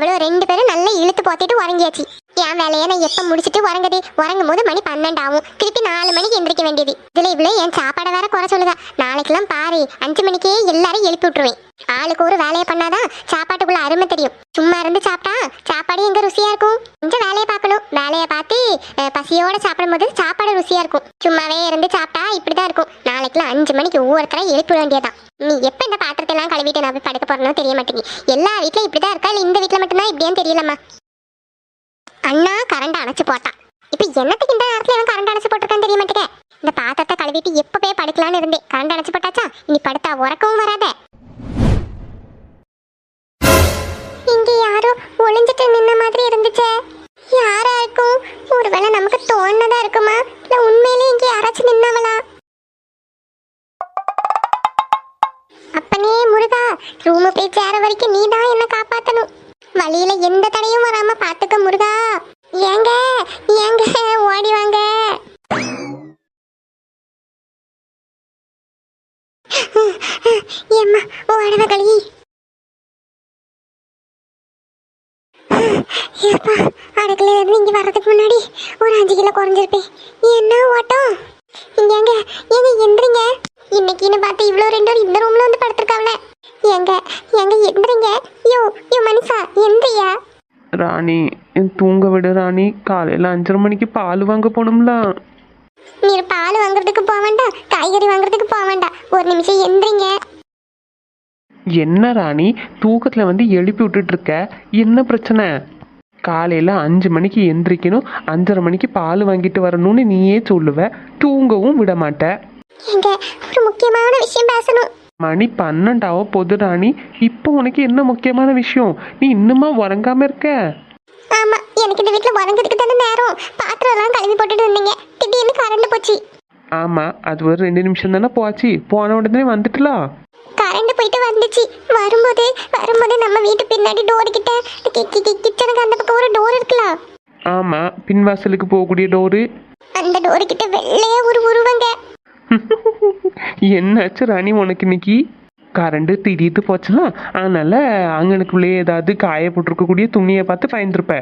அவளும் ரெண்டு பேரும் நல்லா இழுத்து போத்திட்டு உறங்கியாச்சு. என் வேலையை நான் எப்போ முடிச்சிட்டு உறங்குது உறங்கும் போது மணி பன்னெண்டு ஆகும். திருப்பி நாலு மணிக்கு எந்திரிக்க வேண்டியது. இதில் இவ்வளோ என் சாப்பாடை வேற குறை சொல்லுதா. நாளைக்கெல்லாம் பாரு அஞ்சு மணிக்கே எல்லாரும் எழுப்பி விட்டுருவேன். ஆளுக்கு ஒரு வேலையை பண்ணாதான் சாப்பாட்டுக்குள்ள அருமை தெரியும். சும்மா இருந்து சாப்பிட்டா சாப்பாடு எங்க ருசியா இருக்கும்? கொஞ்சம் வேலையை பார்த்து பசியோட சாப்பிடும்போது சாப்பாடு ருசியா இருக்கும். சும்மாவே இருந்து சாப்பிட்டா இப்படிதான் இருக்கும். நாளைக்கெல்லாம் அஞ்சு மணிக்கு ஒவ்வொருத்தரை எழுப்பி வேண்டியதான் நீ எப்ப இந்த பாத்திரத்தை எல்லாம் கழுவிட்டு நான் போய் படுக்க போறேனோ தெரிய மாட்டேங்குது. எல்லா வீட்லயும் இப்படிதான் இருக்கா? இல்ல இந்த வீட்ல மட்டும்தான் இப்படியான்னு தெரியலம்மா? அண்ணா கரண்ட் அணைச்சு போட்டான். இப்ப என்னத்துக்கு இந்த நேரத்துல இவன் கரண்ட் அணைச்சு போட்டிருக்கான்னு தெரிய மாட்டேங்க இந்த பாத்திரத்தை கழுவிட்டு எப்ப போய் படுக்கலாம்னு இருந்தேன். கரண்ட் அணைச்சு போட்டாச்சா? நீ படுத்தா உறக்கவும் வராத. இங்க யாரோ ஒளிஞ்சிட்டு நின்ன மாதிரி இருந்துச்சே. யாரா இருக்கும் ஒருவேளை நமக்கு தோணுனதா இருக்குமா? இல்ல உண்மையிலேயே இங்க யாராச்சும் நின்னவளா? அப்பனே முருகா ரூமு போய் சேர வரைக்கும் நீ தான் என்ன காப்பாத்தணும். வழியில எந்த தடையும் வராம பாத்துக்க முருகா. ஏப்பா அடுக்கல இருந்து இங்க வர்றதுக்கு முன்னாடி ஒரு அஞ்சு கிலோ குறைஞ்சிருப்பேன் என்ன ஓட்டம் இங்க எங்க? எங்க எந்திரிங்க. இன்னைக்குன்னு பார்த்து இவ்வளோ ரெண்டு இந்த ரூம்ல வந்து படுத்திருக்காங்களே. எங்க எங்க எந்திரிங்க? யோ யோ மனுஷா எந்திரியா? ராணி தூங்க விடு ராணி. காலையில் அஞ்சரை மணிக்கு பால் வாங்க போகணும்ல. நீ பால் வாங்குறதுக்கு போக வேண்டாம் காய்கறி வாங்குறதுக்கு போக வேண்டாம் ஒரு நிமிஷம் எந்திரிங்க. என்ன ராணி தூக்கத்தில் வந்து எழுப்பி விட்டுட்டு இருக்க? என்ன பிரச்சனை? காலையில் அஞ்சு மணிக்கு எந்திரிக்கணும் அஞ்சரை மணிக்கு பால் வாங்கிட்டு வரணும்னு நீயே சொல்லுவ. தூங்கவும் விட மாட்ட. ஒரு முக்கியமான விஷயம் பேசணும். மணி பன்னெண்டாவ பொது ராணி இப்போ உனக்கு என்ன முக்கியமான விஷயம்? நீ இன்னுமா உறங்காம இருக்க? ஆமா எனக்கு இந்த வீட்ல உறங்குறதுக்கு தானே நேரம். பாத்திரம் எல்லாம் கழுவி போட்டுட்டு இருந்தீங்க திடீர்னு கரண்ட் போச்சு. ஆமாம் அது ஒரு ரெண்டு நிமிஷம் தானே போச்சு. போன உடனே வந்துட்டுலாம் வந்துச்சு வரும்போது வரும்போது நம்ம வீட்டு பின்னாடி டோர் கிட்ட கிச்சனுக்கு அந்த பக்கம் ஒரு டோர் இருக்கலாம் ஆமாம் பின்வாசலுக்கு போகக்கூடிய டோரு அந்த டோர் கிட்ட வெள்ளையா ஒரு உருவங்க. என்னாச்சு ராணி உனக்கு இன்னைக்கு? கரண்ட் திடீர்னு போச்சுலாம் அதனால அங்கனுக்குள்ளே ஏதாவது காய போட்டிருக்கக்கூடிய துணியை பார்த்து பயந்துருப்ப.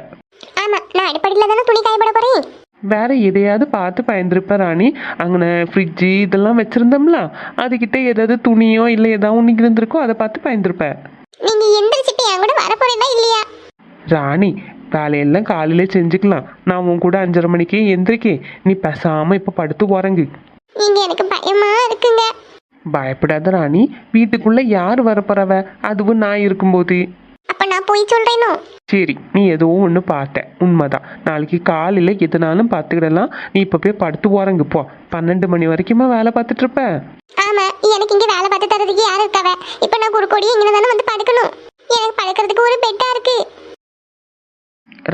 ஆமா நான் அடிப்படையில தானே துணி காயப்பட போறேன்? வேற எதையாவது பார்த்து பயந்துருப்ப ராணி. அங்கே ஃப்ரிட்ஜு இதெல்லாம் வச்சிருந்தோம்ல அதுகிட்ட ஏதாவது துணியோ இல்லை ஏதாவது ஒன்று இருந்திருக்கோ அதை பார்த்து பயந்துருப்ப. நீங்க எந்திரிச்சிட்டு என் கூட வர போறீங்களா இல்லையா? ராணி வேலையெல்லாம் காலையிலே செஞ்சுக்கலாம். நான் உன் கூட அஞ்சரை மணிக்கே எந்திரிக்கேன். நீ பேசாம இப்போ படுத்து உறங்கு. நீங்க எனக்கு பயமா இருக்குங்க. பயப்படாத ராணி. வீட்டுக்குள்ள யார் வரப்போறவ? அதுவும் நான் இருக்கும்போது. அப்ப நான் போய் சொல்றேனோ? சரி நீ ஏதோ ஒன்று பார்த்த. உண்மைதான். நாளைக்கு காலையில் எதுனாலும் பார்த்துக்கிடலாம். நீ இப்போ போய் படுத்து உறங்கு போ. பன்னெண்டு மணி வரைக்குமா வேலை பார்த்துட்டு இருப்ப? ஆமா எனக்கு இங்க வேலை பார்த்து தரதுக்கு யாரு இருக்காவ? இப்ப நான் குறுக்கோடி இங்க தானே வந்து படுக்கணும். எனக்கு படுக்கிறதுக்கு ஒரு பெட்டா இருக்கு.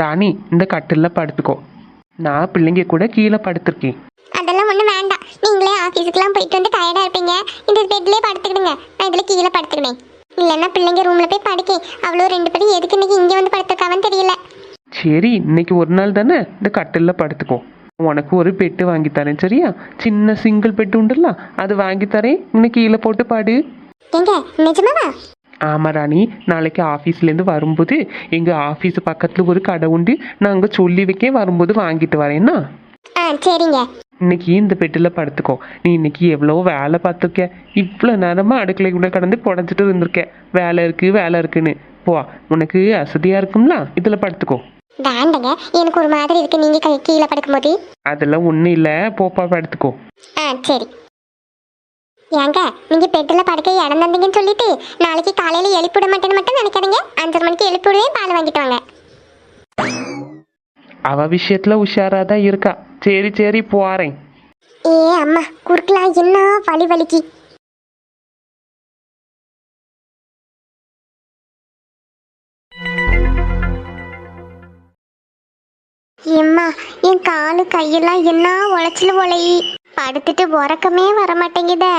ராணி இந்த கட்டிலில் படுத்துக்கோ. நான் பிள்ளைங்க கூட கீழே படுத்திருக்கேன். அதெல்லாம் ஒண்ணு வேண்டாம். நீங்களே ஆபீஸுக்குலாம் போயிட்டு வந்து டயர்டா இருப்பீங்க. இந்த பெட்லயே படுத்துக்கிடுங்க. நான் இதுல கீழே படுத்துக்கினேன் இல்லைன்னா பிள்ளைங்க ரூம்ல போய் படுக்கேன் அவ்வளோ ரெண்டு பேரும் எதுக்கு இன்னைக்கு இங்க வந்து படுத்துருக்காவன்னு தெரியல. சரி இன்னைக்கு ஒரு நாள் தானே? இந்த கட்டிலில் படுத்துக்கோ. உனக்கு ஒரு பெட்டு வாங்கி தரேன் சரியா? சின்ன சிங்கிள் பெட்டு உண்டுல்ல அது வாங்கி தரேன். இன்னைக்கு கீழே போட்டு பாடு. எங்க? நிஜமாவா? ஆமா ராணி நாளைக்கு ஆஃபீஸ்லேருந்து வரும்போது எங்கள் ஆஃபீஸ் பக்கத்தில் ஒரு கடை உண்டு. நான் அங்கே சொல்லி வைக்க வரும்போது வாங்கிட்டு வரேன்னா ஆ சரிங்க. இன்னைக்கு இந்த பெட்டில் படுத்துக்கோ. நீ இன்னைக்கு எவ்வளோ வேலை பார்த்துருக்க. இவ்வளோ நேரமாக அடுக்கலைக்குள்ளே கடந்து புடஞ்சிட்டு இருந்திருக்க. வேலை இருக்கு வேலை இருக்குன்னு. போ உனக்கு அசதியாக இருக்கும்ல? இதில் படுத்துக்கோ. வேண்டங்க. எனக்கு ஒரு மாதிரி இருக்கு. நீங்க கீழே படுக்கும்போது. அதெல்லாம் ஒன்றும் இல்லை. போப்பா படுத்துக்கோ. ஆ சரி. ஏங்க நீங்க பெட்டில் படுக்க இடம் தந்தீங்கன்னு சொல்லிட்டு நாளைக்கு காலையில எழுப்பிவிட மாட்டேன்னு மட்டும் நினைக்காதீங்க. அஞ்சரை மணிக்கு எழுப்பிவிடுவேன் பால் வாங்கிட்டு வாங்க. அவ விஷயத்துல உஷாராக தான் இருக்கா. சரி சரி போறேன். ஏ அம்மா குறுக்கலாம் என்ன வலி வலிக்கு? எம்மா என் காலு கையெல்லாம் என்ன உழைச்சல் உழையி படுத்துட்டு உறக்கமே வர மாட்டேங்குதே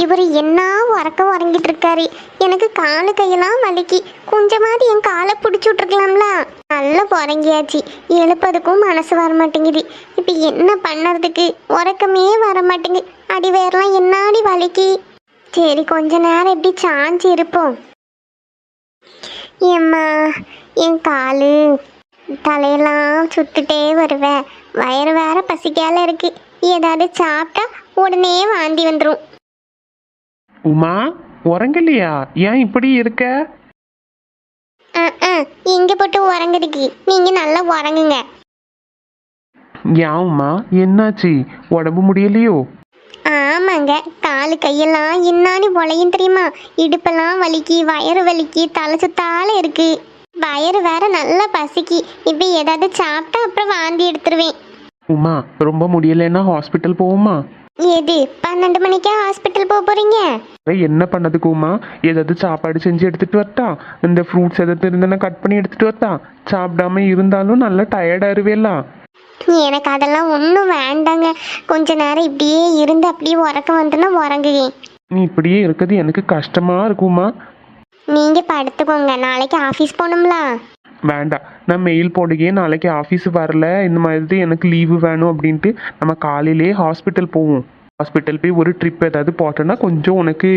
இவர் என்ன உறக்க உறங்கிட்டு இருக்காரு. எனக்கு காலு கையெல்லாம் வலிக்கு. கொஞ்சமாவது என் காலை பிடிச்சி விட்ருக்கலாம்ல நல்லா உறங்கியாச்சு எழுப்பதுக்கும் மனசு வர மாட்டேங்குது இப்போ என்ன பண்ணுறதுக்கு? உறக்கமே வர மாட்டேங்குது அடி வேறலாம் என்னாடி வலிக்கு? சரி கொஞ்ச நேரம் எப்படி சாஞ்சு இருப்போம். ஏம்மா என் காலு தலையெல்லாம் சுத்துட்டே வருவேன் வயிறு வேற பசிக்கால இருக்கு. ஏதாவது சாப்பிட்டா உடனே வாந்தி வந்துடும் உமா உறங்கலையா? ஏன் இப்படி இருக்க? இங்க போட்டு உறங்குறதுக்கு. நீங்க நல்லா உறங்குங்க. ஏன் உமா? என்னாச்சு? உடம்பு முடியலையோ? ஆமாங்க. காலு கையெல்லாம் என்னான்னு பொழையும் தெரியுமா? இடுப்பெல்லாம் வலிக்கு வயிறு வலிக்கு தலை சுத்தால இருக்கு. வயிறு வேற நல்லா பசிக்கு. இப்படி ஏதாவது சாப்பிட்டா அப்புறம் வாந்தி எடுத்துருவேன். உமா ரொம்ப முடியலைன்னா ஹாஸ்பிட்டல் போவோமா? எது பன்னெண்டு மணிக்கா ஹாஸ்பிட்டல் போக போறீங்க? என்ன பண்ணதுக்கு உமா ஏதாவது சாப்பாடு செஞ்சு எடுத்துட்டு வரட்டா? இந்த ஃப்ரூட்ஸ் எதாவது இருந்தேன்னா கட் பண்ணி எடுத்துட்டு வரட்டா? சாப்பிடாம இருந்தாலும் நல்லா டயர்டா இருவேலாம் எனக்கு அதெல்லாம் ஒன்றும் வேண்டாங்க. கொஞ்ச நேரம் இப்படியே இருந்து அப்படியே உறக்கம் வந்துன்னா உறங்குவேன். நீ இப்படியே இருக்கிறது எனக்கு கஷ்டமா இருக்குமா? நீங்க படுத்துக்கோங்க. நாளைக்கு ஆஃபீஸ் போகணும்ல. வேண்டாம். நான் மெயில் போடுகே நாளைக்கு ஆஃபீஸ் வரல. இந்த மாதிரி எனக்கு லீவு வேணும் அப்படின்ட்டு நம்ம காலையிலேயே ஹாஸ்பிட்டல் போவோம். ஹாஸ்பிட்டல் போய் ஒரு ட்ரிப் ஏதாவது போட்டோன்னா கொஞ்சம் உனக்கு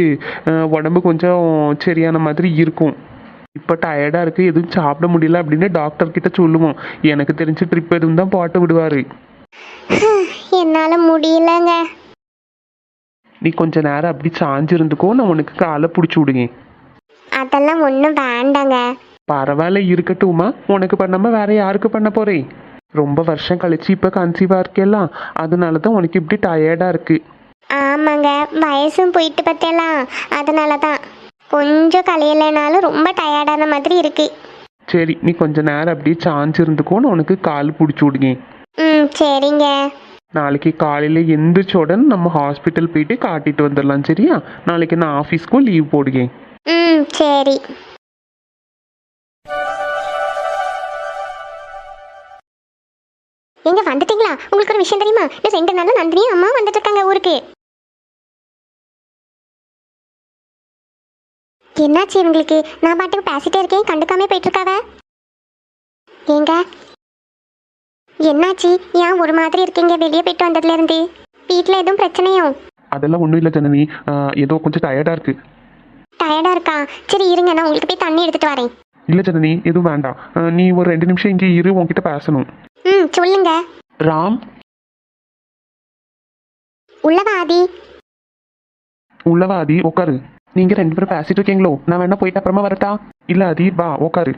உடம்பு கொஞ்சம் சரியான மாதிரி இருக்கும். இப்போ டயர்டாக இருக்குது எதுவும் சாப்பிட முடியல அப்படின்னு டாக்டர் கிட்ட சொல்லுவோம். எனக்கு தெரிஞ்ச ட்ரிப் எதுவும் தான் போட்டு விடுவார். என்னால முடியலங்க. நீ கொஞ்ச நேரம் அப்படி சாஞ்சிருந்துக்கோ. நான் உனக்கு காலை பிடிச்சி விடுங்க அதெல்லாம் ஒன்றும் வேண்டாங்க. பரவாயில்ல இருக்கட்டுமா உனக்கு பண்ணாம வேற யாருக்கு பண்ண போறேன் ரொம்ப வருஷம் கழிச்சு இப்போ கன்சீவாக இருக்கேலாம் அதனால தான் உனக்கு இப்படி டயர்டாக இருக்கு. ஆமாங்க. வயசும் போயிட்டு பார்த்தேலாம் அதனால தான் கொஞ்சம் கலையலைனாலும் ரொம்ப டயர்டான மாதிரி இருக்கு. சரி நீ கொஞ்ச நேரம் அப்படியே சாஞ்சு இருந்துக்கோ நான் உனக்கு கால் பிடிச்சி விடுங்க. ம் சரிங்க. நாளைக்கு காலையில் எந்திரிச்ச உடனே நம்ம ஹாஸ்பிட்டல் போயிட்டு காட்டிட்டு வந்துடலாம் சரியா? நாளைக்கு நான் ஆஃபீஸ்க்கும் லீவ் போடுங்க. ம் சரி. எங்க வந்துட்டீங்களா? உங்களுக்கு ஒரு விஷயம் தெரியுமா? இந்த ரெண்டு நாள்ல நந்தினியும் அம்மா வந்துட்டு இருக்காங்க ஊருக்கு. என்னாச்சு இவங்களுக்கு? நான் பாட்டுக்கு பேசிட்டே இருக்கேன் கண்டுக்காம போயிட்டு இருக்காவ ஏங்க? என்னாச்சு? ஏன் ஒரு மாதிரி இருக்கீங்க? வெளியே போயிட்டு வந்ததுல இருந்து. வீட்டில் எதுவும் பிரச்சனையும் அதெல்லாம் ஒன்றும் இல்லை ஜனனி. ஏதோ கொஞ்சம் டயர்டாக இருக்கு. டயர்டா இருக்கா? சரி இருங்க நான் உங்களுக்கு போய் தண்ணி எடுத்துட்டு வரேன். இல்லை ஜனனி எதுவும் வேண்டாம். நீ ஒரு ரெண்டு நிமிஷம் இங்கே இரு உன்கிட்ட பேசணும். ம் சொல்லுங்க. ராம். உள்ளவா ஆதி? உள்ளவா ஆதி உட்காரு நீங்க ரெண்டு பேரும் பேசிட்டு இருக்கீங்களோ? நான் வேணா போயிட்டு அப்புறமா வரட்டா? இல்ல ஆதி வா உட்காரு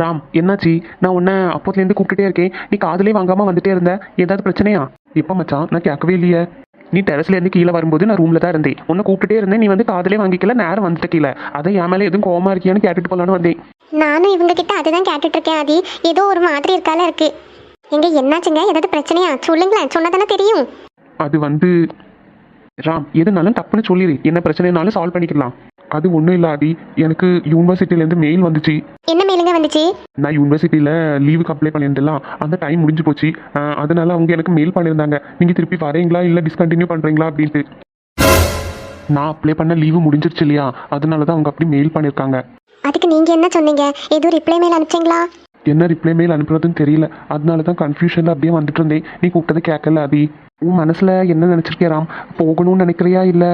ராம் என்னாச்சு? நான் உன்னை அப்போதுலேருந்து கூப்பிட்டுட்டே இருக்கேன். நீ காதுலயே வாங்காம வந்துட்டே இருந்த. ஏதாவது பிரச்சனையா? இப்போ மச்சான்? நான் கேட்கவே இல்லையே. நீ டெரஸ்ல இருந்து கீழே வரும்போது நான் ரூம்ல தான் இருந்தேன். உன்னை கூப்பிட்டுட்டே இருந்தேன். நீ வந்து காதுலயே வாங்கிக்கல நேரம் வந்துட்டு கீழே. அதை என் மேலே எதுவும் கோவமா இருக்கியான்னு கேட்டுட்டு போலான்னு வந்தேன். நானும் இவங்க கிட்ட அதுதான் கேட்டுட்டு இருக்கேன் ஆதி. ஏதோ ஒரு மாதிரி இருக்கால இருக்கு. எங்க என்னாச்சுங்க? ஏதாவது பிரச்சனையா? சொல்லுங்களேன். சொன்னதானே தெரியும். அது வந்து ராம் எதுனாலும் டப்புன்னு சொல்லிடு என்ன பிரச்சனைனாலும் சால்வ் பண்ணிக்கலாம். அது ஒன்றும் இல்லை ஆதி. எனக்கு யூனிவர்சிட்டிலேருந்து மெயில் வந்துச்சு. என்ன வந்துச்சு நான் யூனிவர்சிட்டியில் லீவுக்கு அப்ளை பண்ணியிருந்தேன் அந்த டைம் முடிஞ்சு போச்சு. அதனால அவங்க எனக்கு மெயில் பண்ணியிருந்தாங்க. நீங்கள் திருப்பி வரீங்களா இல்லை டிஸ்கண்டினியூ பண்ணுறீங்களா அப்படின்ட்டு. நான் அப்ளை பண்ண லீவு முடிஞ்சிருச்சு இல்லையா? அதனால தான் அவங்க அப்படி மெயில் பண்ணியிருக்காங்க. அதுக்கு நீங்க என்ன சொன்னீங்க? ஏதோ ரிப்ளை மேல் அனுப்பிச்சிங்களா? என்ன ரிப்ளை மெயில் அனுப்புறதுன்னு தெரியல. அதனால தான் கன்ஃபியூஷனில் அப்படியே வந்துட்டு இருந்தேன். நீ கூப்பிட்டதை கேட்கல அதி உன் மனசில் என்ன நினச்சிருக்கே ராம்? போகணும்னு நினைக்கிறியா இல்லை?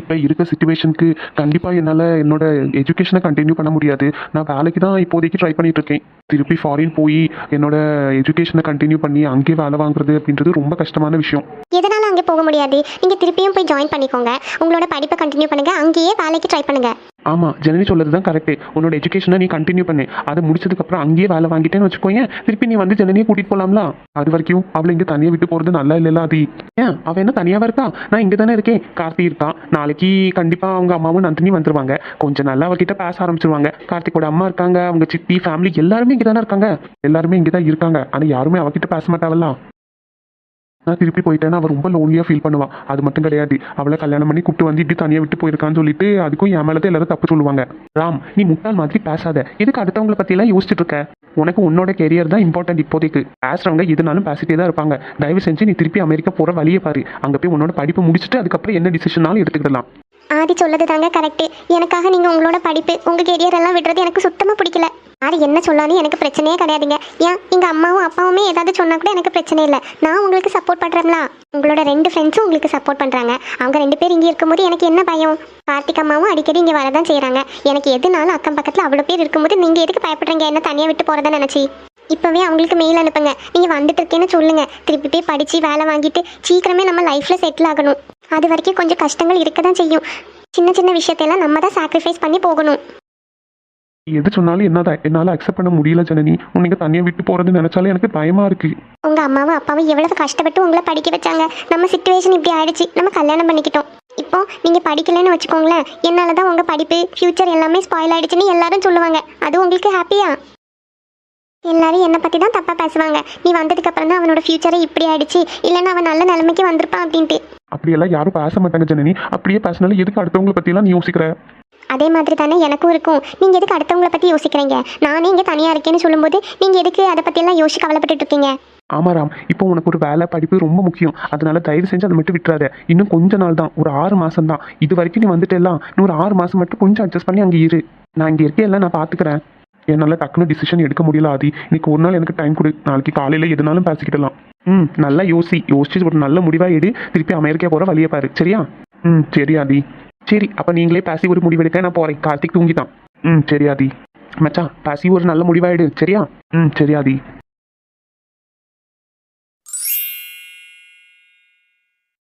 இப்போ இருக்க சுச்சுவேஷனுக்கு கண்டிப்பாக என்னால் என்னோட எஜுகேஷனை கண்டினியூ பண்ண முடியாது. நான் வேலைக்கு தான் இப்போதைக்கு ட்ரை பண்ணிட்டு இருக்கேன். திருப்பி ஃபாரின் போய் என்னோட எஜுகேஷனை கண்டினியூ பண்ணி அங்கேயே வேலை வாங்குறது அப்படின்றது ரொம்ப கஷ்டமான விஷயம். எதனால அங்கே போக முடியாது? நீங்கள் திருப்பியும் போய் ஜாயின் பண்ணிக்கோங்க. உங்களோட படிப்பை கண்டினியூ பண்ணுங்க. அங்கேயே வேலைக்கு ட்ரை பண்ணுங்க. ஆமாம் ஜனனி சொல்கிறது தான் கரெக்டு உன்னோட எஜுகேஷனை நீ கண்டினியூ பண்ணு. அதை முடிச்சதுக்கப்புறம் அங்கேயே வேலை வாங்கிட்டேன்னு வச்சுக்கோங்க திருப்பி நீ வந்து ஜனனியை கூட்டிகிட்டு போகலாம்ல அது வரைக்கும் அவளை இங்கே தனியாக விட்டு போகிறது நல்லா இல்லைல்ல அது ஏன்? அவள் என்ன தனியாகவே இருக்கா? நான் இங்கே தானே இருக்கேன். கார்த்தி இருக்கான் நாளைக்கு கண்டிப்பாக அவங்க அம்மாவும் நந்தினி வந்துருவாங்க. கொஞ்சம் நல்லா அவகிட்ட பேச ஆரம்பிச்சிருவாங்க. கார்த்திகோட அம்மா இருக்காங்க. அவங்க சித்தி ஃபேமிலி எல்லாருமே இங்கே தானே இருக்காங்க. எல்லாருமே இங்கே தான் இருக்காங்க. ஆனால் யாருமே அவகிட்ட பேச மாட்டாவல்ல நான் திருப்பி போயிட்டேன்னா அவள் ரொம்ப லோன்லியாக ஃபீல் பண்ணுவான் அது மட்டும் கிடையாது. அவளை கல்யாணம் பண்ணி கூப்பிட்டு வந்து இப்படி தனியாக விட்டு போயிருக்கான்னு சொல்லிட்டு அதுக்கும் என் மேலே எல்லாரும் தப்பு சொல்லுவாங்க. ராம் நீ முட்டாள் மாதிரி பேசாத. இதுக்கு அடுத்தவங்களை பற்றிலாம் யோசிச்சுட்டு இருக்க? உனக்கு உன்னோட கெரியர் தான் இம்பார்ட்டன்ட் இப்போதைக்கு. பேசுறவங்க எதுனாலும் பேசிட்டே தான் இருப்பாங்க. தயவு செஞ்சு நீ திருப்பி அமெரிக்கா போகிற வழியை பாரு. அங்கே போய் உன்னோட படிப்பை முடிச்சுட்டு அதுக்கப்புறம் என்ன டிசிஷனாலும் எடுத்துக்கிடலாம். ஆதி சொல்லது தாங்க கரெக்ட் எனக்காக நீங்க உங்களோட படிப்பு உங்க கெரியர் எல்லாம் விடுறது எனக்கு சுத்தமா பிடிக்கல. யார் என்ன சொன்னாலும் எனக்கு பிரச்சனையே கிடையாதுங்க. ஏன்? எங்கள் அம்மாவும் அப்பாவுமே ஏதாவது சொன்னால் கூட எனக்கு பிரச்சனை இல்லை. நான் உங்களுக்கு சப்போர்ட் பண்றேன்ல. உங்களோட ரெண்டு ஃப்ரெண்ட்ஸும் உங்களுக்கு சப்போர்ட் பண்ணுறாங்க அவங்க ரெண்டு பேர் இங்கே இருக்கும்போது எனக்கு என்ன பயம்? கார்த்திக் அம்மாவும் அடிக்கடி இங்கே வரதான் செய்கிறாங்க எனக்கு எதுனாலும் அக்கம் பக்கத்தில் அவ்வளோ பேர் இருக்கும்போது நீங்கள் எதுக்கு பயப்படுறீங்க? என்ன தனியாக விட்டு போகிறதா நினைச்சி? இப்போவே அவங்களுக்கு மெயில் அனுப்புங்க. நீங்கள் வந்துட்டு இருக்கேன்னு சொல்லுங்கள் திருப்பி போய் படித்து வேலை வாங்கிட்டு சீக்கிரமே நம்ம லைஃப்பில் செட்டில் ஆகணும். அது வரைக்கும் கொஞ்சம் கஷ்டங்கள் இருக்க தான் செய்யும். சின்ன சின்ன விஷயத்தையெல்லாம் நம்ம தான் சாக்ரிஃபைஸ் பண்ணி போகணும். எது சொன்னாலும் என்னதான் என்னால் அக்செப்ட் பண்ண முடியல ஜனனி. உன்னைக்கு தனியாக விட்டு போகிறது நினச்சாலே எனக்கு பயமாக இருக்கு. உங்க அம்மாவும் அப்பாவும் எவ்வளவு கஷ்டப்பட்டு உங்களை படிக்க வச்சாங்க. நம்ம சுச்சுவேஷன் இப்படி ஆயிடுச்சு. நம்ம கல்யாணம் பண்ணிக்கிட்டோம். இப்போ நீங்க படிக்கலைன்னு வச்சுக்கோங்களேன். என்னால் தான் உங்க படிப்பு ஃபியூச்சர் எல்லாமே ஸ்பாயில் ஆயிடுச்சுன்னு எல்லாரும் சொல்லுவாங்க. அது உங்களுக்கு ஹாப்பியா எல்லாரும் என்னை பத்தி தான் தப்பா பேசுவாங்க. நீ வந்ததுக்கு அப்புறம் தான் அவனோட ஃபியூச்சரே இப்படி ஆயிடுச்சு. இல்லைன்னா அவன் நல்ல நிலைமைக்கு வந்திருப்பான் அப்படின்ட்டு. அப்படியெல்லாம் யாரும் பேச மாட்டாங்க ஜனனி. அப்படியே பேசினாலும் எதுக்கு அடுத்தவங்களை பற்றியெல்லாம் நீ யோசிக்கிற? அதே மாதிரி தானே எனக்கும் இருக்கும். நீங்க எதுக்கு அடுத்தவங்கள பத்தி யோசிக்கிறீங்க? நானே இங்க தனியா இருக்கேன்னு சொல்லும்போது நீங்க எதுக்கு அதை பத்தி எல்லாம் யோசிச்சு கவலைப்பட்டுட்டு இருக்கீங்க? ஆமாம் ராம். இப்போ உனக்கு ஒரு வேலை படிப்பு ரொம்ப முக்கியம். அதனால தயவு செஞ்சு அதை மட்டும் விட்டுறாத. இன்னும் கொஞ்ச நாள் தான். ஒரு ஆறு மாதம் தான். இது வரைக்கும் நீ வந்துட்டு எல்லாம் இன்னும் ஒரு ஆறு மாதம் மட்டும் கொஞ்சம் அட்ஜஸ்ட் பண்ணி அங்கே இரு. நான் இங்கே இருக்கே எல்லாம் நான் பார்த்துக்கிறேன் என்னால் டக்குனு டிசிஷன் எடுக்க முடியல ஆதி. இன்னைக்கு ஒரு நாள் எனக்கு டைம் கொடு. நாளைக்கு காலையில் எதுனாலும் பேசிக்கிடலாம். ம் நல்லா யோசி. யோசிச்சு ஒரு நல்ல முடிவாக எடு. திருப்பி அமெரிக்கா போகிற வழியை பாரு. சரியா? ம் சரி ஆதி. சரி அப்போ நீங்களே பேசி ஒரு முடிவெடுக்க. நான் போகிறேன் கார்த்திக் தூங்கிட்டான். ம் சரி ஆதி. மச்சான் பேசி ஒரு நல்ல முடிவாயிடு சரியா? ம் சரி ஆதி.